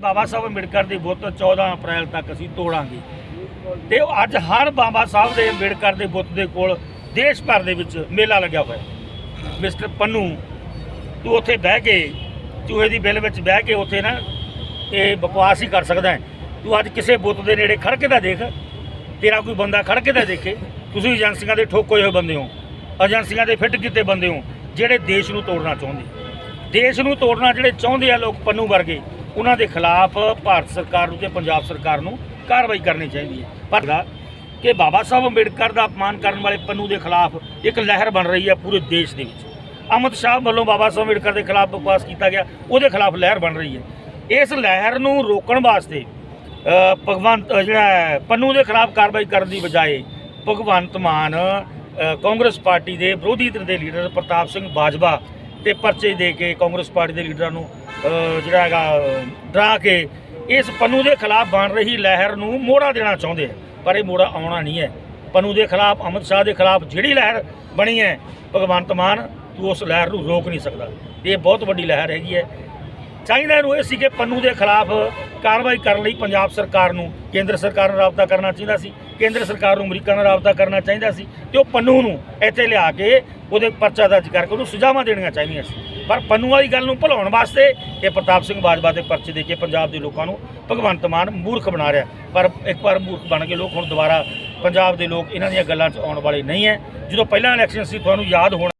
ਬਾਬਾ ਸਾਹਿਬ ਅੰਬੇਡਕਰ ਦੀ ਬੁੱਤ 14 ਅਪ੍ਰੈਲ ਤੱਕ ਅਸੀਂ ਤੋੜਾਂਗੇ। ਤੇ ਅੱਜ ਹਰ ਬਾਬਾ ਸਾਹਿਬ ਦੇ ਅੰਬੇਡਕਰ ਦੇ ਬੁੱਤ ਦੇ ਕੋਲ ਦੇਸ਼ ਭਰ ਦੇ ਵਿੱਚ ਮੇਲਾ ਲੱਗਿਆ ਹੋਇਆ ਮਿਸਟਰ ਪੰਨੂ, ਤੂੰ ਉੱਥੇ ਬਹਿ ਕੇ, ਚੂਹੇ ਦੀ ਬਿੱਲ ਵਿੱਚ ਬਹਿ ਕੇ ਉੱਥੇ ਨਾ ਇਹ ਬਕਵਾਸ ਹੀ ਕਰ ਸਕਦਾ ਹੈ। ਤੂੰ ਅੱਜ ਕਿਸੇ ਬੁੱਤ ਦੇ ਨੇੜੇ ਖੜ ਕੇ ਤਾਂ ਦੇਖ। ਤੇਰਾ ਕੋਈ ਬੰਦਾ ਖੜ ਕੇ ਤਾਂ ਦੇਖੇ। ਤੁਸੀਂ ਏਜੰਸੀਆਂ ਦੇ ਠੋਕੇ ਹੋਏ ਬੰਦੇ ਹੋ। ਏਜੰਸੀਆਂ ਦੇ ਫਿੱਟ ਕੀਤੇ ਬੰਦੇ ਹੋ, ਜਿਹੜੇ ਦੇਸ਼ ਨੂੰ ਤੋੜਨਾ ਚਾਹੁੰਦੇ। ਦੇਸ਼ ਨੂੰ ਤੋੜਨਾ ਜਿਹੜੇ ਚਾਹੁੰਦੇ ਆ ਲੋਕ ਪੰਨੂ ਵਰਗੇ, ਉਹਨਾਂ ਦੇ ਖਿਲਾਫ ਭਾਰਤ ਸਰਕਾਰ ਨੂੰ ਤੇ ਪੰਜਾਬ ਸਰਕਾਰ ਨੂੰ ਕਾਰਵਾਈ ਕਰਨੀ ਚਾਹੀਦੀ ਹੈ। ਪਰ ਕਿ ਬਾਬਾ ਸਾਹਿਬ ਅੰਬੇਡਕਰ ਦਾ ਅਪਮਾਨ ਕਰਨ ਵਾਲੇ ਪੰਨੂ ਦੇ ਖਿਲਾਫ ਇੱਕ ਲਹਿਰ ਬਣ ਰਹੀ ਹੈ ਪੂਰੇ ਦੇਸ਼ ਦੇ ਵਿੱਚ। ਅਮਿਤ ਸ਼ਾਹ ਵੱਲੋਂ ਬਾਬਾ ਸਾਹਿਬ ਅੰਬੇਡਕਰ ਦੇ ਖਿਲਾਫ ਬਕਵਾਸ ਕੀਤਾ ਗਿਆ, ਉਹਦੇ ਖਿਲਾਫ ਲਹਿਰ ਬਣ ਰਹੀ ਹੈ। ਇਸ ਲਹਿਰ ਨੂੰ ਰੋਕਣ ਵਾਸਤੇ ਭਗਵੰਤ ਜਿਹੜਾ ਪੰਨੂ ਦੇ ਖਿਲਾਫ ਕਾਰਵਾਈ ਕਰਨ ਦੀ ਬਜਾਏ ਭਗਵੰਤ ਮਾਨ ਕਾਂਗਰਸ ਪਾਰਟੀ ਦੇ ਵਿਰੋਧੀ ਧਿਰ ਦੇ ਲੀਡਰ ਪ੍ਰਤਾਪ ਸਿੰਘ ਬਾਜਵਾ ਤੇ ਪਰਚੇ ਦੇ ਕੇ ਕਾਂਗਰਸ ਪਾਰਟੀ ਦੇ ਲੀਡਰਾਂ ਨੂੰ ਜਿਹੜਾ ਹੈਗਾ ਡਰਾ ਕੇ ਇਸ ਪੰਨੂ ਦੇ ਖਿਲਾਫ ਬਣ ਰਹੀ ਲਹਿਰ ਨੂੰ ਮੋੜਾ ਦੇਣਾ ਚਾਹੁੰਦੇ ਆ, ਪਰ ਇਹ ਮੋੜਾ ਆਉਣਾ ਨਹੀਂ ਹੈ। ਪੰਨੂ ਦੇ ਖਿਲਾਫ, ਅਮਿਤ ਸ਼ਾਹ ਦੇ ਖਿਲਾਫ ਜਿਹੜੀ ਲਹਿਰ ਬਣੀ ਹੈ, ਭਗਵੰਤ ਮਾਨ ਤੂੰ ਉਸ ਲਹਿਰ ਨੂੰ ਰੋਕ ਨਹੀਂ ਸਕਦਾ। ਇਹ ਬਹੁਤ ਵੱਡੀ ਲਹਿਰ ਹੈਗੀ ਹੈ। ਚਾਹੀਦਾ ਇਹਨੂੰ ਇਹ ਸੀ ਕਿ ਪੰਨੂ ਦੇ ਖਿਲਾਫ ਕਾਰਵਾਈ ਕਰਨ ਲਈ ਪੰਜਾਬ ਸਰਕਾਰ ਨੂੰ, ਕੇਂਦਰ ਸਰਕਾਰ ਨਾਲ ਰਾਬਤਾ ਕਰਨਾ ਚਾਹੀਦਾ ਸੀ, ਕੇਂਦਰ ਸਰਕਾਰ ਨੂੰ ਅਮਰੀਕਾ ਨਾਲ ਰਾਬਤਾ ਕਰਨਾ ਚਾਹੀਦਾ ਸੀ ਤੇ ਉਹ ਪੰਨੂ ਨੂੰ ਇੱਥੇ ਲਿਆ ਕੇ ਉਹਦੇ ਪਰਚਾ ਦਰਜ ਕਰਕੇ ਉਹਨੂੰ ਸਜਾਵਾਂ ਦੇਣੀਆਂ ਚਾਹੀਦੀਆਂ ਸੀ। ਪਰ ਪੰਨੂ ਵਾਲੀ ਗੱਲ ਨੂੰ ਭੁਲਾਉਣ ਵਾਸਤੇ ਇਹ ਪ੍ਰਤਾਪ ਸਿੰਘ ਬਾਜਵਾ ਦੇ ਪਰਚੇ ਦੇ ਕੇ ਪੰਜਾਬ ਦੇ ਲੋਕਾਂ ਨੂੰ ਭਗਵੰਤ ਮਾਨ ਮੂਰਖ ਬਣਾ ਰਿਹਾ ਪਰ ਇੱਕ ਵਾਰ ਮੂਰਖ ਬਣ ਕੇ ਲੋਕ ਹੁਣ ਦੁਬਾਰਾ ਪੰਜਾਬ ਦੇ ਲੋਕ ਇਹਨਾਂ ਦੀਆਂ ਗੱਲਾਂ 'ਚ ਆਉਣ ਵਾਲੇ ਨਹੀਂ ਹੈ। ਜਦੋਂ ਪਹਿਲਾਂ ਇਲੈਕਸ਼ਨ ਸੀ, ਤੁਹਾਨੂੰ ਯਾਦ ਹੋਣਾ